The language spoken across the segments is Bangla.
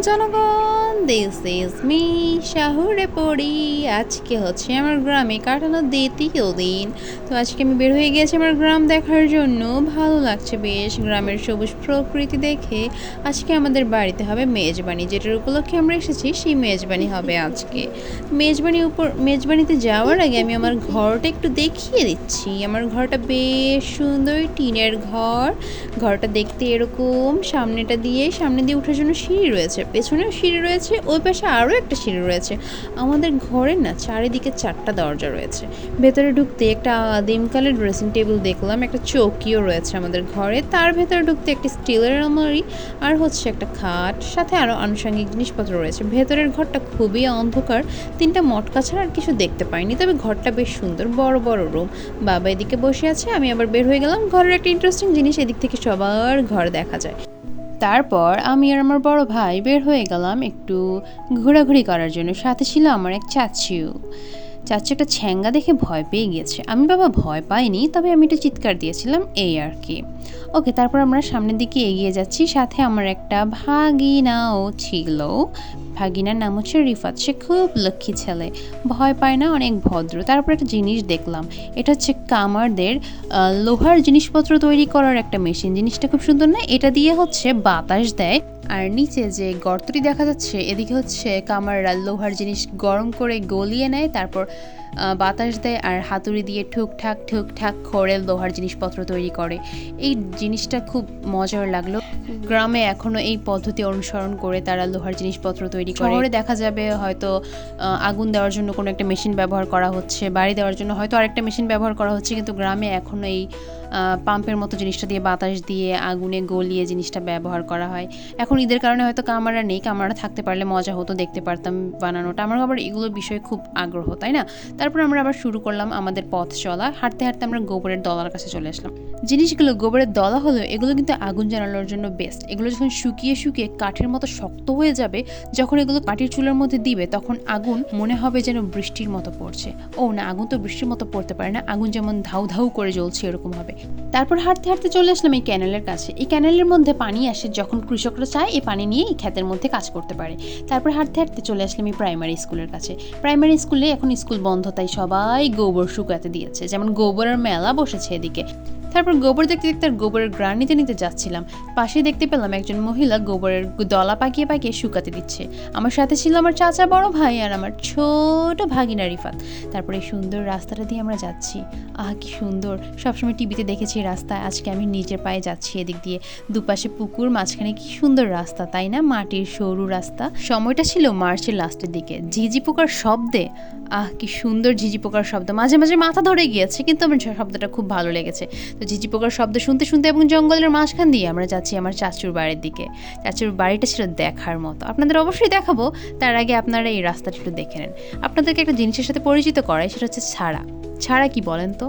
জনগণ দিস ইজ মি শাহুরে পড়ি। আজকে হচ্ছে আমার গ্রামে কাটানো দ্বিতীয় দিন। তো আজকে আমি বের হয়ে গেছি আমার গ্রাম দেখার জন্য। ভালো লাগছে বেশ, গ্রামের সবুজ প্রকৃতি দেখে। আজকে আমাদের বাড়িতে হবে মেজবানি, যেটার উপলক্ষে আমরা এসেছি, সেই মেজবানি হবে আজকে। মেজবানি উপর, মেজবানিতে যাওয়ার আগে আমি আমার ঘরটা একটু দেখিয়ে দিচ্ছি। আমার ঘরটা বেশ সুন্দর টিনের ঘর। ঘরটা দেখতে এরকম, সামনেটা দিয়ে, সামনে দিয়ে ওঠার জন্য সিঁড়ি রয়েছে, পেছনেও সিঁড়ি রয়েছে ওই পাশে আরও একটা সিঁড়ি রয়েছে। আমাদের ঘরের না চারিদিকে চারটা দরজা রয়েছে। ভেতরে ঢুকতে একটা আদিমকালের ড্রেসিং টেবিল দেখলাম, একটা চৌকিও রয়েছে আমাদের ঘরে। তার ভেতরে ঢুকতে একটি স্টিলের আলমারি আর হচ্ছে একটা খাট, সাথে আরও আনুষঙ্গিক জিনিসপত্র রয়েছে। ভেতরের ঘরটা খুবই অন্ধকার, তিনটা মটকা ছাড়া আর কিছু দেখতে পাইনি, তবে ঘরটা বেশ সুন্দর, বড় বড় রুম বাবা এদিকে বসে আছে, আমি আবার বের হয়ে গেলাম। ঘরের একটা ইন্টারেস্টিং জিনিস এদিক থেকে সবার ঘর দেখা যায়। তারপর আমি আর আমার বড় ভাই বের হয়ে গেলাম একটু ঘোরাঘুরি করার জন্য। সাথে ছিল আমার এক চাচিও। চাচি একটা ছ্যাঙ্গা দেখে ভয় পেয়ে গিয়েছে। আমি বাবা ভয় পাইনি, তবে আমি একটু চিৎকার দিয়েছিলাম, এই আর কি। ওকে, তারপর আমরা সামনের দিকে এগিয়ে যাচ্ছি। সাথে আমার একটা ভাগিনাও ছিল। ভাগিনার নাম হচ্ছে রিফাত। সে খুব লক্ষ্মী ছেলে। ভয় পায় না, অনেক ভদ্র। তারপর একটা জিনিস দেখলাম। এটা হচ্ছে কামারদের লোহার জিনিসপত্র তৈরি করার একটা মেশিন। জিনিসটা খুব সুন্দর না? এটা দিয়ে হচ্ছে বাতাস দেয়। আর নিচে যে গর্তটি দেখা যাচ্ছে, এদিকে হচ্ছে কামাররা লোহার জিনিস গরম করে গলিয়ে নেয়, তারপর বাতাস দেয় আর হাতুড়ি দিয়ে ঠুকঠাক ঠুকঠাক করে লোহার জিনিসপত্র তৈরি করে। এই জিনিসটা খুব মজার লাগল। গ্রামে এখনও এই পদ্ধতি অনুসরণ করে তারা লোহার জিনিসপত্র তৈরি করে। শহরে দেখা যাবে হয়তো আগুন দেওয়ার জন্য কোনো একটা মেশিন ব্যবহার করা হচ্ছে বাড়ি দেওয়ার জন্য হয়তো আরেকটা মেশিন ব্যবহার করা হচ্ছে কিন্তু গ্রামে এখনও এই পাম্পের মতো জিনিসটা দিয়ে বাতাস দিয়ে আগুনে গলিয়ে জিনিসটা ব্যবহার করা হয়। এখন ঈদের কারণে হয়তো কামারা নেই কামারা থাকতে পারলে মজা হতো দেখতে পারতাম বানানোটা। আমার আবার এগুলোর বিষয়ে খুব আগ্রহ তাই না? তারপর আমরা আবার শুরু করলাম আমাদের পথ চলা। হাঁটতে হাঁটতে আমরা গোবরের দলার কাছে চলে আসলাম। জিনিসগুলো গোবরের দলা হলো, এগুলো কিন্তু আগুন জ্বালানোর জন্য বেস্ট এগুলো যখন শুকিয়ে শুকিয়ে কাঠের মতো শক্ত হয়ে যাবে, যখন এগুলো কাঠের চুলের মধ্যে দিবে, তখন আগুন মনে হবে যেন বৃষ্টির মতো পড়ছে। ও না, আগুন তো বৃষ্টির মতো পড়তে পারে না, আগুন যেমন ধাউ ধাউ করে জ্বলছে এরকম হবে। তারপর হাঁটতে হাঁটতে চলে আসলাম এই ক্যানেলের কাছে। এই ক্যানেলের মধ্যে পানি আসে, যখন কৃষকরা চায় এই পানি নিয়ে এই ক্ষেতের মধ্যে কাজ করতে পারে। তারপর হাঁটতে হাঁটতে চলে আসলাম এই প্রাইমারি স্কুলের কাছে। প্রাইমারি স্কুলে এখন স্কুল বন্ধ তাই সবাই গোবর শুকাতে দিয়েছে। যেমন গোবরের মেলা বসেছে এদিকে। তারপর গোবর দেখতে দেখতে আর গোবরের গ্রান নিতে নিতে যাচ্ছিলাম। পাশে দেখতে পেলাম একজন মহিলা গোবরের দলা পাকিয়ে পাকিয়ে শুকাতে দিচ্ছে। আমার সাথে ছিল আমার চাচা বড় ভাই আর আমার ছোট ভাগিনা রিফাত। তারপরে এই সুন্দর রাস্তাটা দিয়ে আমরা যাচ্ছি। আহা, কি সুন্দর। সবসময় টিভিতে দেখেছি এই রাস্তা আজকে আমি নিজের পায়ে যাচ্ছি এদিক দিয়ে। দুপাশে পুকুর, মাঝখানে কি সুন্দর রাস্তা, তাই না? মাটির সরু রাস্তা। সময়টা ছিল মার্চের লাস্টের দিকে। ঝিঝি পোকার শব্দে? আহ, কি সুন্দর ঝিঝি পোকার শব্দ। মাঝে মাঝে মাথা ধরে গিয়েছে, কিন্তু আমার শব্দটা খুব ভালো লেগেছে। তো ঝিঝি পোকার শব্দ শুনতে শুনতে এবং জঙ্গলের মাঝখান দিয়ে আমরা যাচ্ছি আমার চাচুর বাড়ির দিকে। চাচুর বাড়িটা ছিল দেখার মতো। আপনাদের অবশ্যই দেখাবো, তার আগে আপনারা এই রাস্তাটা একটু দেখে নেন। আপনাদেরকে একটা জিনিসের সাথে পরিচিত করাই, সেটা হচ্ছে ছাড়া। ছাড়া কি বলেন তো?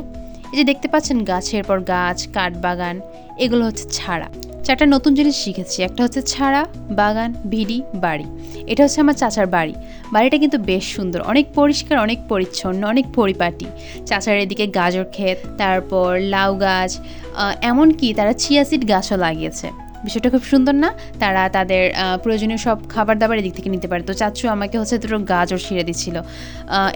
এই যে দেখতে পাচ্ছেন গাছের পর গাছ কাঠ বাগান এগুলো হচ্ছে ছাড়া। চারটা নতুন জিনিস শিখেছি। একটা হচ্ছে ছাড়া, বাগান ভিড়ি বাড়ি। এটা হচ্ছে আমার চাচার বাড়ি। বাড়িটা কিন্তু বেশ সুন্দর। অনেক পরিষ্কার, অনেক পরিচ্ছন্ন, অনেক পরিপাটি। চাচার এদিকে গাজর ক্ষেত, তারপর লাউ গাছ এমনকি তারা চিয়া সিড গাছও লাগিয়েছে। বিষয়টা খুব সুন্দর না? তারা তাদের প্রয়োজনীয় সব খাবার দাবার এদিক থেকে নিতে পারে। তো চাচু আমাকে হচ্ছে দুটো গাজর ছিঁড়ে দিচ্ছিল।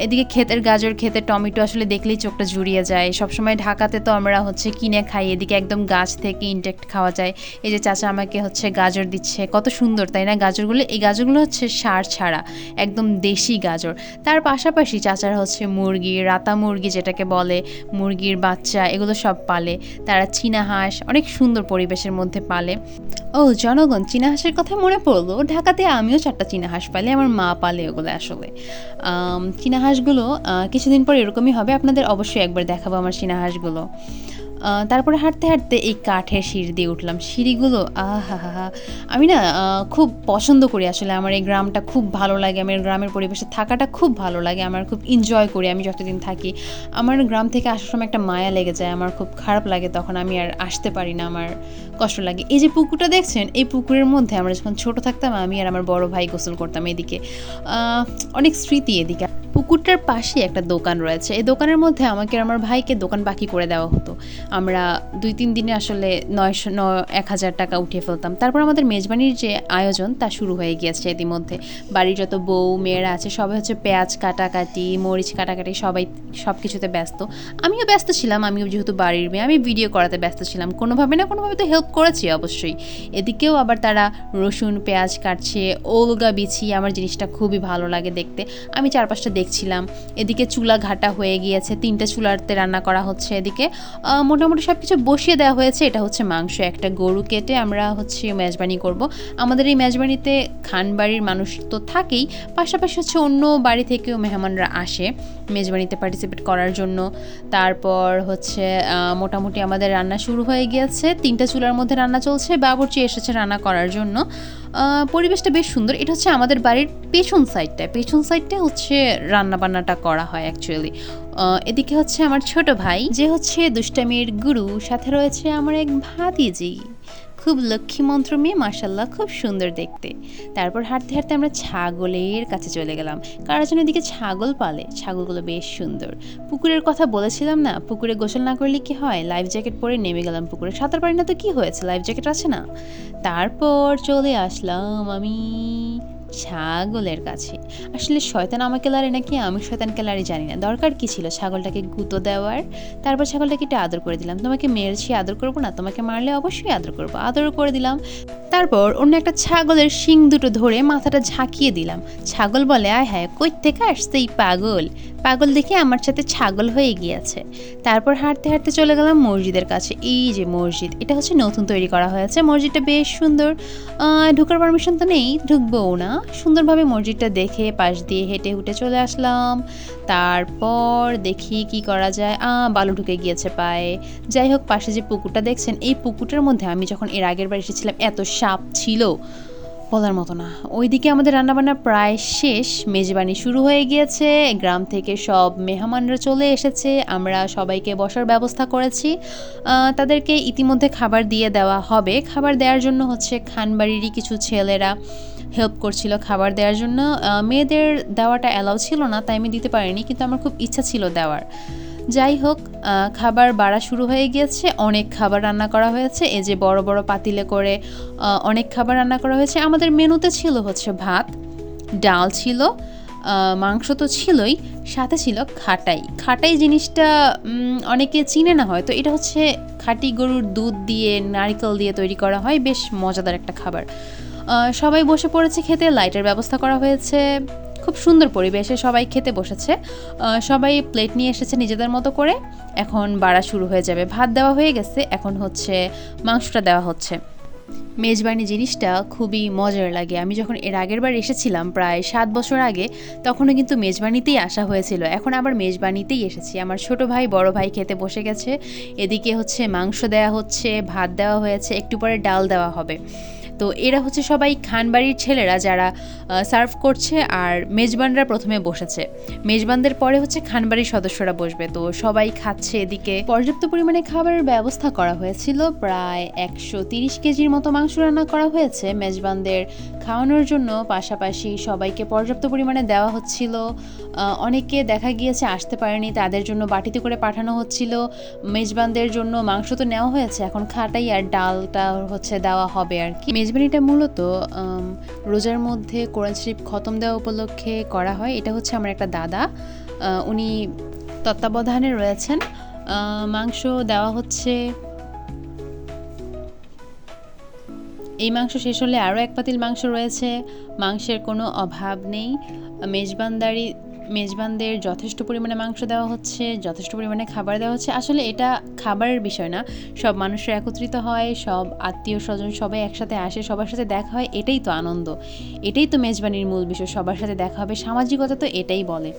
এদিকে ক্ষেতের গাজর, ক্ষেতের টমেটো আসলে দেখলেই চোখটা জুড়িয়ে যায়। সবসময় ঢাকাতে তো আমরা হচ্ছে কিনে খাই, এদিকে একদম গাছ থেকে ইনটেক্ট খাওয়া যায়। এই যে চাচা আমাকে হচ্ছে গাজর দিচ্ছে, কত সুন্দর, তাই না? গাজরগুলো, এই গাজরগুলো হচ্ছে সার ছাড়া, একদম দেশি গাজর। তার পাশাপাশি চাচার হচ্ছে মুরগি, রাতা মুরগি যেটাকে বলে, মুরগির বাচ্চা, এগুলো সব পালে। তারা চীনা হাঁস, অনেক সুন্দর পরিবেশের মধ্যে পালে। ও, জনগণ, চীনা হাঁসের কথা মনে পড়ল। ঢাকাতে আমিও চারটা চীনা হাঁস পালি, আমার মা পালে ওগুলো আসলে। চীনা হাঁসগুলো কিছুদিন পর এরকমই হবে। আপনাদের অবশ্যই একবার দেখাবো আমার চীনা হাঁসগুলো। তারপরে হাঁটতে হাঁটতে এই কাঠের সিঁড়ি দিয়ে উঠলাম। সিঁড়িগুলো আহা হা আমি না খুব পছন্দ করি আসলে। আমার এই গ্রামটা খুব ভালো লাগে। আমার গ্রামের পরিবেশে থাকাটা খুব ভালো লাগে। আমার খুব এনজয় করি আমি যতদিন থাকি। আমার গ্রাম থেকে আসার সময় একটা মায়া লেগে যায়। আমার খুব খারাপ লাগে তখন। আমি আর আসতে পারি না। আমার কষ্ট লাগে। এই যে পুকুরটা দেখছেন, এই পুকুরের মধ্যে আমরা যখন ছোট থাকতাম, আমি আর আমার বড় ভাই গোসল করতাম এদিকে। অনেক স্মৃতি এদিকে। পুকুরটার পাশে একটা দোকান রয়েছে। এই দোকানের মধ্যে আমাকে আমার ভাইকে দোকান বাকি করে দেওয়া হতো। আমরা দুই তিন দিনে আসলে নয়শো, ন, এক হাজার টাকা উঠিয়ে ফেলতাম। তারপর আমাদের মেজবানির যে আয়োজন, তা শুরু হয়ে গিয়েছে ইতিমধ্যে। বাড়ির যত বউ, মেয়েরা আছে, সবাই হচ্ছে পেঁয়াজ কাটাকাটি, মরিচ কাটাকাটি, সবাই সব কিছুতে ব্যস্ত। আমিও ব্যস্ত ছিলাম, আমিও যেহেতু বাড়ির মেয়ে, আমি ভিডিও করাতে ব্যস্ত ছিলাম। কোনোভাবে না কোনোভাবে তো হেল্প করেছি অবশ্যই। এদিকেও আবার তারা রসুন, পেঁয়াজ কাটছে, ওলগা বিছিয়ে আমার জিনিসটা খুবই ভালো লাগে দেখতে। আমি চারপাশটা দেখছিলাম। এদিকে চুলা ঘাটা হয়ে গিয়েছে, তিনটা চুলাতে রান্না করা হচ্ছে এদিকে। মোটামুটি সব কিছু বসিয়ে দেওয়া হয়েছে, এটা হচ্ছে মাংস। একটা গরু কেটে আমরা হচ্ছে মেজবানি করব। আমাদের এই মেজবানিতে খানবাড়ির মানুষ তো থাকেই, পাশাপাশি হচ্ছে অন্য বাড়ি থেকেও মেহমানরা আসে মেজবানিতে পার্টিসিপেট করার জন্য। তারপর হচ্ছে মোটামুটি আমাদের রান্না শুরু হয়ে গিয়েছে, তিনটা চুলার মধ্যে রান্না চলছে, বাবুর্চি এসেছে রান্না করার জন্য। পরিবেশটা বেশ সুন্দর। এটা হচ্ছে আমাদের বাড়ির পেছন সাইডটা পেছন সাইডটা হচ্ছে রান্নাবান্নাটা করা হয় অ্যাকচুয়ালি এদিকে হচ্ছে আমার ছোট ভাই। যে হচ্ছে দুষ্টামির গুরু। সাথে রয়েছে আমার এক ভাতিজি। খুব লক্ষ্মী মন্ত্র মেয়ে মার্শাল্লাহ খুব সুন্দর দেখতে। তারপর হাঁটতে হাঁটতে আমরা ছাগলের কাছে চলে গেলাম। কারোর জন্য এদিকে ছাগল পালে, ছাগলগুলো বেশ সুন্দর। পুকুরের কথা বলেছিলাম না, পুকুরে গোসল না করলে কি হয়? লাইফ জ্যাকেট পরে নেমে গেলাম পুকুরে। সাঁতার পারি না তো কি হয়েছে? লাইফ জ্যাকেট আছে না? তারপর চলে আসলাম আমি। ছাগলের কাছে। আসলে শয়তান আমাকে লারে নাকি? আমি শয়তানকে লারে জানি না। দরকার কি ছিল? ছাগলটাকে গুঁতো দেওয়ার, তারপর ছাগলটাকে একটু আদর করে দিলাম। তোমাকে মেরেছি আদর করব না, তোমাকে মারলে অবশ্যই আদর করব। আদর করে দিলাম। তারপর অন্য একটা ছাগলের শিং দুটো ধরে মাথাটা ঝাঁকিয়ে দিলাম। ছাগল বলে, আয় হ্যাঁ কই থেকে আসছে এই পাগল? পাগল দেখে আমার সাথে ছাগল হয়ে গিয়েছে। তারপর হাঁটতে হাঁটতে চলে গেলাম মসজিদের কাছে। এই যে মসজিদ, এটা হচ্ছে নতুন তৈরি করা হয়েছে। মসজিদটা বেশ সুন্দর। ঢোকার পারমিশন তো নেই, ঢুকবও না। সুন্দরভাবে মসজিদটা দেখে পাশ দিয়ে হেঁটে হুটে চলে আসলাম। তারপর দেখি কি করা যায়। আ, বালু ঢুকে গিয়েছে পায়ে। যাই হোক, পাশে যে পুকুরটা দেখছেন, এই পুকুরটার মধ্যে আমি যখন এর আগের বার এসেছিলাম, এত সাপ ছিল। বলার মতো না। ওইদিকে আমাদের রান্নাবান্না প্রায় শেষ। মেজবানি শুরু হয়ে গিয়েছে। গ্রাম থেকে সব মেহমানরা চলে এসেছে। আমরা সবাইকে বসার ব্যবস্থা করেছি। তাদেরকে ইতিমধ্যে খাবার দিয়ে দেওয়া হবে। খাবার দেওয়ার জন্য হচ্ছে খানবাড়িরই কিছু ছেলেরা হেল্প করছিল খাবার দেওয়ার জন্য। মেয়েদের দেওয়াটা অ্যালাউ ছিল না, তাই আমি দিতে পারিনি, কিন্তু আমার খুব ইচ্ছা ছিল দেওয়ার। যাই হোক খাবার বাড়া শুরু হয়ে গিয়েছে, অনেক খাবার রান্না করা হয়েছে, এই যে বড় বড় পাতিলে করে অনেক খাবার রান্না করা হয়েছে। আমাদের মেনুতে ছিল হচ্ছে ভাত, ডাল ছিল মাংস তো ছিলই, সাথে ছিল খাটাই। খাটাই জিনিসটা অনেকে চিনে না হয়তো, এটা হচ্ছে খাঁটি গরুর দুধ দিয়ে নারকেল দিয়ে তৈরি করা হয়, বেশ মজাদার একটা খাবার। সবাই বসে পড়েছে খেতে, লাইটের ব্যবস্থা করা হয়েছে। খুব সুন্দর পরিবেশে সবাই খেতে বসেছে। সবাই প্লেট নিয়ে এসেছে নিজেদের মতো করে। এখন বাড়া শুরু হয়ে যাবে। ভাত দেওয়া হয়ে গেছে, এখন হচ্ছে মাংসটা দেওয়া হচ্ছে। মেজবানি জিনিসটা খুবই মজার লাগে। আমি যখন এর আগের বার এসেছিলাম প্রায় সাত বছর আগে, তখনও কিন্তু মেজবানিতেই আসা হয়েছিল। এখন আবার মেজবানিতেই এসেছি। আমার ছোট ভাই, বড় ভাই খেতে বসে গেছে। এদিকে হচ্ছে মাংস দেওয়া হচ্ছে, ভাত দেওয়া হয়েছে, একটু পরে ডাল দেওয়া হবে। তো এরা হচ্ছে সবাই খানবাড়ির ছেলেরা যারা সার্ভ করছে আর মেজবানরা প্রথমে বসেছে। মেজবানদের পরে হচ্ছে খানবাড়ির সদস্যরা বসবে। তো সবাই খাচ্ছে এদিকে। পর্যাপ্ত পরিমাণে খাবারের ব্যবস্থা করা হয়েছিল। প্রায় একশো তিরিশ কেজির মতো মাংস রান্না করা হয়েছে মেজবানদের খাওয়ানোর জন্য। পাশাপাশি সবাইকে পর্যাপ্ত পরিমাণে দেওয়া হচ্ছিল। অনেকে দেখা গিয়েছে আসতে পারেনি, তাদের জন্য বাটিতে করে পাঠানো হচ্ছিল। মেজবানদের জন্য মাংস তো নেওয়া হয়েছে, এখন খাটাই আর ডালটা হচ্ছে দেওয়া হবে আর কি। মেজবানিটা মূলত রোজার মধ্যে কোরআন শরীফ খতম দেওয়া উপলক্ষে করা হয়। এটা হচ্ছে আমার একটা দাদা উনি তত্ত্বাবধানে রয়েছেন। মাংস দেওয়া হচ্ছে, এই মাংস শেষ হলে আরও এক পাতিল মাংস রয়েছে। মাংসের কোনো অভাব নেই। মেজবানদারি মেজবানদের যথেষ্ট পরিমাণে মাংস দেওয়া হচ্ছে, যথেষ্ট পরিমাণে খাবার দেওয়া হচ্ছে। আসলে এটা খাবারের বিষয় না। সব মানুষরা একত্রিত হয়, সব আত্মীয় স্বজন সবাই একসাথে আসে, সবার সাথে দেখা হয়, এটাই তো আনন্দ। এটাই তো মেজবানির মূল বিষয়, সবার সাথে দেখা হবে। সামাজিকতা তো এটাই বলে।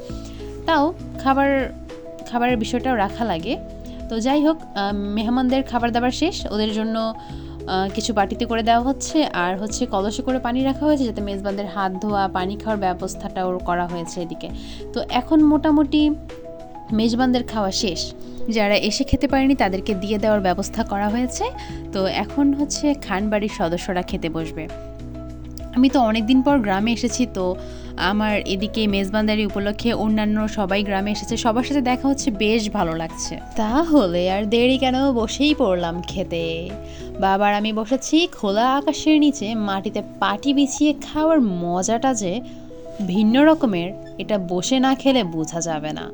তাও খাবার, খাবারের বিষয়টাও রাখা লাগে। তো যাই হোক মেহমানদের খাবার দাবার শেষ। ওদের জন্য কিছু বাটিতে করে দেওয়া হচ্ছে আর হচ্ছে কলসে করে পানি রাখা হয়েছে যাতে মেজবানদের হাত ধোয়া, পানি খাওয়ার ব্যবস্থাটাও করা হয়েছে এদিকে। তো এখন মোটামুটি মেজবানদের খাওয়া শেষ। যারা এসে খেতে পারেনি তাদেরকে দিয়ে দেওয়ার ব্যবস্থা করা হয়েছে। তো এখন হচ্ছে খানবাড়ির সদস্যরা খেতে বসবে। আমি তো অনেক দিন পর গ্রামে এসেছি, তো আমার এদিকে মেজবান্দারি উপলক্ষে অন্যান্য সবাই গ্রামে এসেছে। সবার সাথে দেখা হচ্ছে, বেশ ভালো লাগছে। তাহলে আর দেরি কেন? বসেই পড়লাম খেতে। বাবার আমি বসেছি খোলা আকাশের নিচে মাটিতে পাটি বিছিয়ে খাওয়ার মজাটা যে ভিন্ন রকমের, এটা বসে না খেলে বোঝা যাবে না।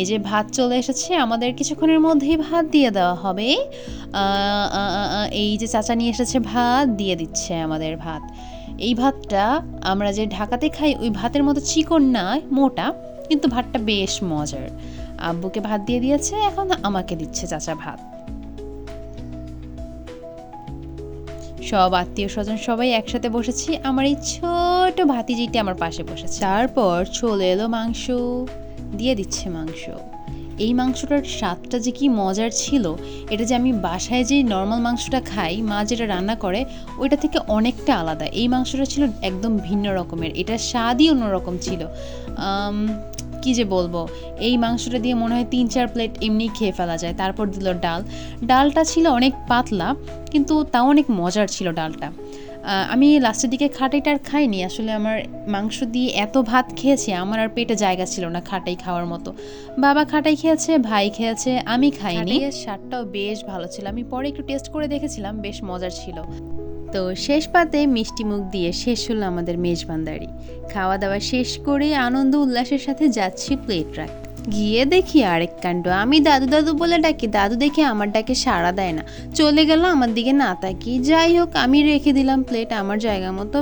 এই যে ভাত চলে এসেছে, আমাদের কিছুক্ষণের মধ্যেই ভাত দিয়ে দেওয়া হবে। এই যে চাচা নিয়ে এসেছে ভাত, দিয়ে দিচ্ছে আমাদের ভাত। এই ভাতটা আমরা যে ঢাকাতে খাই, ওই ভাতের মতো চিকন না মোটা, কিন্তু ভাতটা বেশ মজার। আব্বুকে ভাত দিয়ে দিয়েছে, এখন আমাকে দিচ্ছে চাচা ভাত। সব আত্মীয় স্বজন সবাই একসাথে বসেছি, আমার এই ছোট ভাতিজিটি আমার পাশে বসেছে। তারপর চলে এলো মাংস, দিয়ে দিচ্ছে মাংস। এই মাংসটার স্বাদটা যে কি মজার ছিল, এটা যে আমি বাসায় যে নর্মাল মাংসটা খাই, মা যেটা রান্না করে, ওইটা থেকে অনেকটা আলাদা। এই মাংসটা ছিল একদম ভিন্ন রকমের এটার স্বাদই অন্যরকম ছিল। কি যে বলব, এই মাংসটা দিয়ে মনে হয় তিন চার প্লেট এমনি খেয়ে ফেলা যায়। তারপর দিল ডাল। ডালটা ছিল অনেক পাতলা, কিন্তু তাও অনেক মজার ছিল ডালটা। আমি লাস্টের দিকে খাটাইটা আর খাইনি। আসলে আমার মাংস দিয়ে এত ভাত খেয়েছি আমার আর পেটে জায়গা ছিল না খাটাই খাওয়ার মতো। বাবা খাটাই খেয়েছে ভাই খেয়েছে আমি খাইনি। স্বাদটাও বেশ ভালো ছিল। আমি পরে একটু টেস্ট করে দেখেছিলাম বেশ মজার ছিল। তো শেষ পাতে মিষ্টি মুখ দিয়ে শেষ হলো আমাদের মেজবান্দারি। খাওয়া দাওয়া শেষ করে আনন্দ উল্লাসের সাথে যাচ্ছি প্লেট রাখতে। গিয়ে দেখি আরেক কাণ্ড। আমি দাদু দাদু বলে ডাকি, দাদু দেখে আমার ডাকে সাড়া দেয় না। চলে গেল আমার দিকে না তাকি যাই হোক, আমি রেখে দিলাম প্লেট আমার জায়গা মতো।